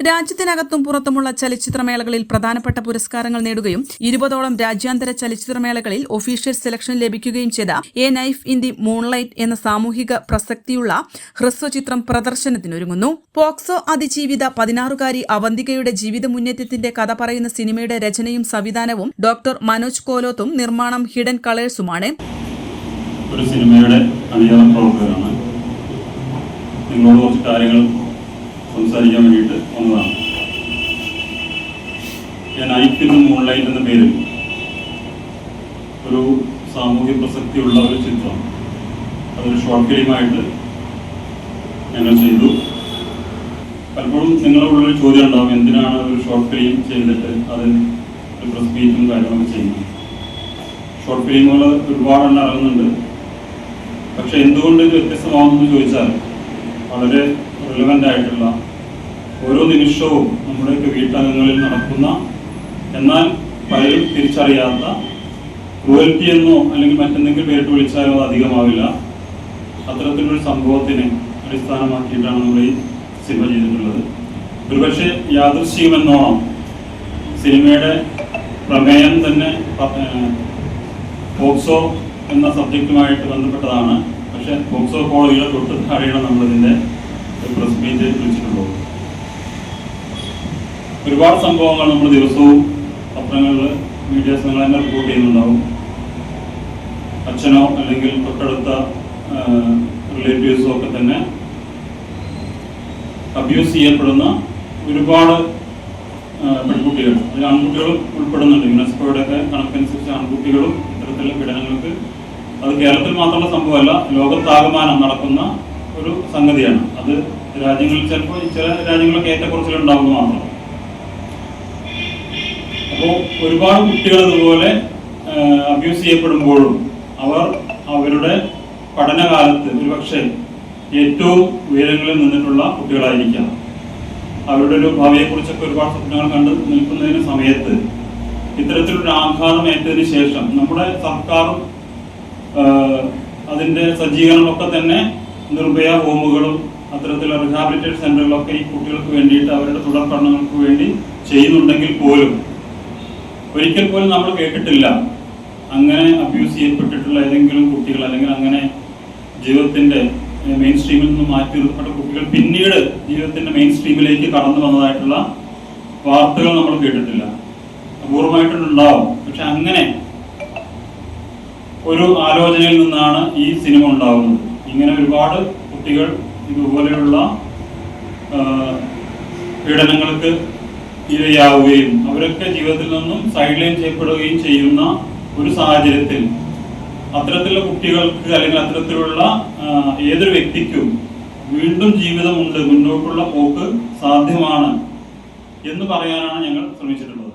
രാജ്യത്തിനകത്തും പുറത്തുമുള്ള ചലച്ചിത്രമേളകളിൽ പ്രധാനപ്പെട്ട പുരസ്കാരങ്ങൾ നേടുകയും ഇരുപതോളം രാജ്യാന്തര ചലച്ചിത്രമേളകളിൽ ഒഫീഷ്യൽ സെലക്ഷൻ ലഭിക്കുകയും ചെയ്ത a knife in the moonlight എന്ന സാമൂഹിക പ്രസക്തിയുള്ള ഹ്രസ്വചിത്രം പ്രദർശനത്തിനൊരുങ്ങുന്നു. പോക്സോ അതിജീവിത പതിനാറുകാരി അവന്തികയുടെ ജീവിത മുന്നേറ്റത്തിന്റെ കഥ പറയുന്ന സിനിമയുടെ രചനയും സംവിധാനവും ഡോക്ടർ മനോജ് കോലോത്തും നിർമ്മാണം ഹിഡൻ കളേഴ്സുമാണ്. ഒരു സിനിമയുടെ അണിയറ പ്രവർത്തകരാണ് നിങ്ങളോട് കുറച്ച് കാര്യങ്ങൾ സംസാരിക്കാൻ വേണ്ടിയിട്ട് വന്നതാണ്. ഞാൻ ഐപ്പിന്നും ഓൺലൈൻ എന്ന പേരിൽ ഒരു സാമൂഹ്യ പ്രസക്തിയുള്ള ഒരു ചിത്രം അതൊരു ഷോർട്ട് ഫിലിമായിട്ട് ഞങ്ങൾ ചെയ്തു. പലപ്പോഴും നിങ്ങളുള്ളൊരു ചോദ്യം ഉണ്ടാവും എന്തിനാണ് ഒരു ഷോർട്ട് ഫിലിം ചെയ്തിട്ട് അതിൽ ഒരു പ്രസ് മീറ്റും കാര്യങ്ങളൊക്കെ ചെയ്യുന്നത്? ഷോർട്ട് ഫിലിമുകൾ ഒരുപാടെണ്ണം ഇറങ്ങുന്നുണ്ട്. പക്ഷെ എന്തുകൊണ്ട് ഇത് വ്യത്യസ്തമാകുന്നു ചോദിച്ചാൽ വളരെ റിലവന്റ് ആയിട്ടുള്ള ഓരോ നിമിഷവും നമ്മുടെയൊക്കെ വീട്ടകങ്ങളിൽ നടക്കുന്ന എന്നാൽ പലരും തിരിച്ചറിയാത്ത ക്രൂവൽറ്റി എന്നോ അല്ലെങ്കിൽ മറ്റെന്തെങ്കിലും പേരിട്ട് വിളിച്ചാലോ അധികമാവില്ല. അത്തരത്തിലൊരു സംഭവത്തിനെ അടിസ്ഥാനമാക്കിയിട്ടാണ് നമ്മൾ ഈ സിനിമ ചെയ്തിട്ടുള്ളത്. ഒരുപക്ഷെ യാദൃശ്യമെന്നോണം സിനിമയുടെ പ്രമേയം തന്നെ പോക്സോ എന്ന സബ്ജക്റ്റുമായിട്ട് ബന്ധപ്പെട്ടതാണ്. പക്ഷെ പോക്സോ കോളേജിലെ തൊട്ട് താഴെയാണ് നമ്മളിതിന്റെ പ്രസ് മീറ്റ് വിളിച്ചിട്ടുള്ളത് ഒരുപാട് സംഭവങ്ങൾ നമ്മൾ ദിവസവും പത്രങ്ങളിൽ മീഡിയാസ് തന്നെ റിപ്പോർട്ട് ചെയ്യുന്നുണ്ടാവും. അച്ഛനോ അല്ലെങ്കിൽ തൊട്ടടുത്ത റിലേറ്റീവ്സോ ഒക്കെ തന്നെ അബ്യൂസ് ചെയ്യപ്പെടുന്ന ഒരുപാട് പെൺകുട്ടികൾ. അതിൽ ആൺകുട്ടികളും ഉൾപ്പെടുന്നുണ്ട്. യുനെസ്കോയുടെ ഒക്കെ കണക്കനുസരിച്ച് ആൺകുട്ടികളും ഇത്തരത്തിലുള്ള പീഡനങ്ങൾക്ക് അത് കേരളത്തിൽ മാത്രമുള്ള സംഭവമല്ല ലോകത്താകമാനം നടക്കുന്ന ഒരു സംഗതിയാണ്. അത് രാജ്യങ്ങളിൽ ചിലപ്പോൾ ചില രാജ്യങ്ങളൊക്കെ ഏറ്റക്കുറച്ചിലുണ്ടാവുന്നു മാത്രം. അപ്പോൾ ഒരുപാട് കുട്ടികൾ ഇതുപോലെ അബ്യൂസ് ചെയ്യപ്പെടുമ്പോഴും അവർ അവരുടെ പഠനകാലത്ത് ഒരുപക്ഷെ ഏറ്റവും ഉയരങ്ങളിൽ നിന്നിട്ടുള്ള കുട്ടികളായിരിക്കാം. അവരുടെ ഒരു ഭാവിയെക്കുറിച്ചൊക്കെ ഒരുപാട് സ്വപ്നങ്ങൾ കണ്ട് നിൽക്കുന്നതിന് സമയത്ത് ഇത്തരത്തിലൊരു ആഘാതം ഏറ്റതിന് ശേഷം നമ്മുടെ സർക്കാരും അതിന്റെ സജ്ജീകരണമൊക്കെ തന്നെ നിർഭയ ഹോമുകളും അത്തരത്തിലുള്ള റിഹാബിലിറ്റേഷൻ സെന്ററുകളൊക്കെ ഈ കുട്ടികൾക്ക് വേണ്ടിയിട്ട് അവരുടെ തുടർ പഠനങ്ങൾക്ക് വേണ്ടി ചെയ്യുന്നുണ്ടെങ്കിൽ പോലും ഒരിക്കൽ പോലും നമ്മൾ കേട്ടിട്ടില്ല. അങ്ങനെ അബ്യൂസ് ചെയ്യപ്പെട്ടിട്ടുള്ള ഏതെങ്കിലും കുട്ടികൾ അല്ലെങ്കിൽ അങ്ങനെ ജീവിതത്തിന്റെ മെയിൻ സ്ട്രീമിൽ നിന്ന് മാറ്റി നിർത്തപ്പെട്ട കുട്ടികൾ പിന്നീട് ജീവിതത്തിന്റെ മെയിൻ സ്ട്രീമിലേക്ക് കടന്നു വന്നതായിട്ടുള്ള വാർത്തകൾ നമ്മൾ കേട്ടിട്ടില്ല. അപൂർവമായിട്ടുണ്ടാവും. പക്ഷെ അങ്ങനെ ഒരു ആലോചനയിൽ നിന്നാണ് ഈ സിനിമ ഉണ്ടാവുന്നത്. ഇങ്ങനെ ഒരുപാട് കുട്ടികൾ ഇതുപോലെയുള്ള പീഡനങ്ങൾക്ക് ഇരയാവുകയും അവരൊക്കെ ജീവിതത്തിൽ നിന്നും സൈഡ് ലൈൻ ചെയ്യപ്പെടുകയും ചെയ്യുന്ന ഒരു സാഹചര്യത്തിൽ അത്തരത്തിലുള്ള കുട്ടികൾക്ക് അല്ലെങ്കിൽ അത്തരത്തിലുള്ള ഏതൊരു വ്യക്തിക്കും വീണ്ടും ജീവിതമുണ്ട് മുന്നോട്ടുള്ള പോക്ക് സാധ്യമാണ് എന്ന് പറയാനാണ് ഞങ്ങൾ ശ്രമിച്ചിട്ടുള്ളത്.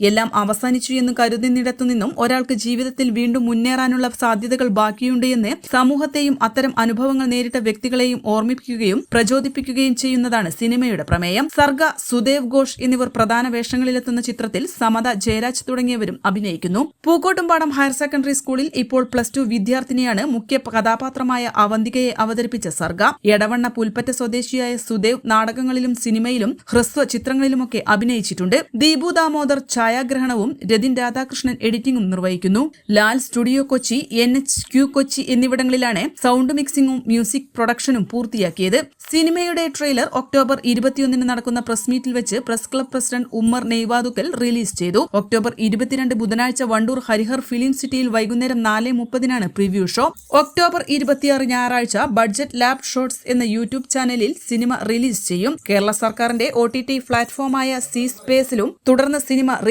എല്ലാം അവസാനിച്ചു എന്ന് കരുതുന്നിടത്തു നിന്നും ഒരാൾക്ക് ജീവിതത്തിൽ വീണ്ടും മുന്നേറാനുള്ള സാധ്യതകൾ ബാക്കിയുണ്ട് എന്ന് സമൂഹത്തെയും അത്തരം അനുഭവങ്ങൾ നേരിട്ട വ്യക്തികളെയും ഓർമ്മിപ്പിക്കുകയും പ്രചോദിപ്പിക്കുകയും ചെയ്യുന്നതാണ് സിനിമയുടെ പ്രമേയം. സർഗ സുദേവ് ഘോഷ് എന്നിവർ പ്രധാന വേഷങ്ങളിലെത്തുന്ന ചിത്രത്തിൽ സമത ജയരാജ് തുടങ്ങിയവരും അഭിനയിക്കുന്നു. പൂക്കോട്ടുംപാടം ഹയർ സെക്കൻഡറി സ്കൂളിൽ ഇപ്പോൾ പ്ലസ് ടു വിദ്യാർത്ഥിനിയാണ് മുഖ്യ കഥാപാത്രമായ അവന്തികയെ അവതരിപ്പിച്ച സർഗ. എടവണ്ണ പുൽപ്പറ്റ സ്വദേശിയായ സുദേവ് നാടകങ്ങളിലും സിനിമയിലും ഹ്രസ്വ ചിത്രങ്ങളിലുമൊക്കെ അഭിനയിച്ചിട്ടുണ്ട്. ദീപു ദാമോദർ ഛായാഗ്രഹണവും രതിൻ രാധാകൃഷ്ണൻ എഡിറ്റിംഗും നിർവഹിക്കുന്നു. Lal studio Kochi N H Q Kochi എന്നിവിടങ്ങളിലാണ് സൗണ്ട് മിക്സിംഗും മ്യൂസിക് പ്രൊഡക്ഷനും പൂർത്തിയാക്കിയത്. സിനിമയുടെ ട്രെയിലർ ഒക്ടോബർ ഇരുപത്തിയൊന്നിന് നടക്കുന്ന പ്രസ് മീറ്റിൽ വെച്ച് press club president Ummer നെയ്വാദുക്കൽ release ചെയ്തു. ഒക്ടോബർ ഇരുപത്തിരണ്ട് ബുധനാഴ്ച വണ്ടൂർ ഹരിഹർ ഫിലിം സിറ്റിയിൽ വൈകുന്നേരം നാല് മുപ്പതിനാണ് പ്രിവ്യൂ ഷോ. ഒക്ടോബർ ഇരുപത്തിയാറ് ഞായറാഴ്ച ബഡ്ജറ്റ് ലാബ് ഷോട്ട്സ് എന്ന യൂട്യൂബ് ചാനലിൽ സിനിമ റിലീസ് ചെയ്യും. കേരള സർക്കാരിന്റെ ഒ ടി ടി പ്ലാറ്റ്ഫോമായ സി സ്പേസിലും തുടർന്ന് cinema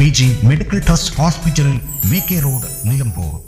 P G medical trust hospital V K road Nilambur.